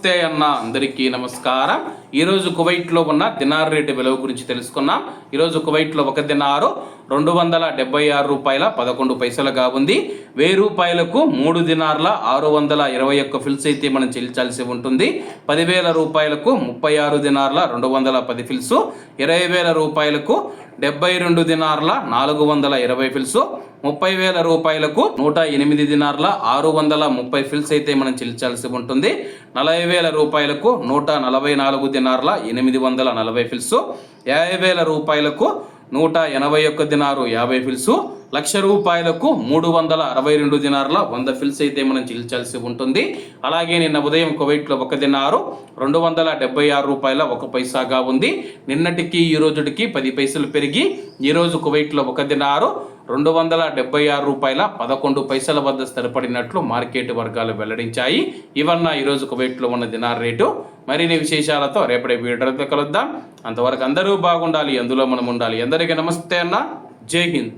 నమస్తే అన్న అందరికీ నమస్కారం. ఈరోజు కువైట్లో ఉన్న దినార్ రేటు విలువ గురించి తెలుసుకున్నాం. ఈరోజు కువైట్లో ఒక దినారు రెండు వందల డెబ్బై ఆరు రూపాయల పదకొండు పైసలుగా ఉంది. వెయ్యి రూపాయలకు మూడు దినార్ల ఆరు వందల ఇరవై ఒక్క ఫిల్స్ అయితే మనం చెల్లించాల్సి ఉంటుంది. పదివేల రూపాయలకు ముప్పై ఆరు దినార్ల రెండు వందల పది ఫిల్స్ ఇరవై వేల రూపాయలకు డెబ్బై రెండు దినార్ల నాలుగు వందల ఇరవై ఫిల్స్ ముప్పై వేల రూపాయలకు నూట ఎనిమిది దినార్ల ఆరు వందల ముప్పై ఫిల్స్ అయితే మనం చెల్లించాల్సి ఉంటుంది. నలభై వేల రూపాయలకు నూట నలభై నాలుగు దినార్ల ఎనిమిది వందల నలభై ఫిల్స్. యాభై వేల రూపాయలకు నూట ఎనభై ఒక్క దినారు యాభై ఫిల్సు. లక్ష రూపాయలకు మూడు వందల అరవై రెండు దినార్ల వంద ఫిల్స్ అయితే మనం చెల్లించాల్సి ఉంటుంది. అలాగే నిన్న ఉదయం కువైట్లో ఒక దినారు రెండు వందల డెబ్బై ఆరు రూపాయల ఒక పైసాగా ఉంది. నిన్నటికి ఈ రోజుటికి పది పైసలు పెరిగి ఈరోజు కువైట్లో ఒక దినారు రెండు వందల డెబ్బై ఆరు రూపాయల పదకొండు పైసల వద్ద స్థిరపడినట్లు మార్కెట్ వర్గాలు వెల్లడించాయి. ఇవన్న ఈరోజు కువైట్లో ఉన్న దినార్ రేటు. మరిన్ని విశేషాలతో రేపటి వీడియోతో కలుద్దాం. అంతవరకు అందరూ బాగుండాలి అందులో మనం ఉండాలి. అందరికీ నమస్తే అన్న. జై హింద్.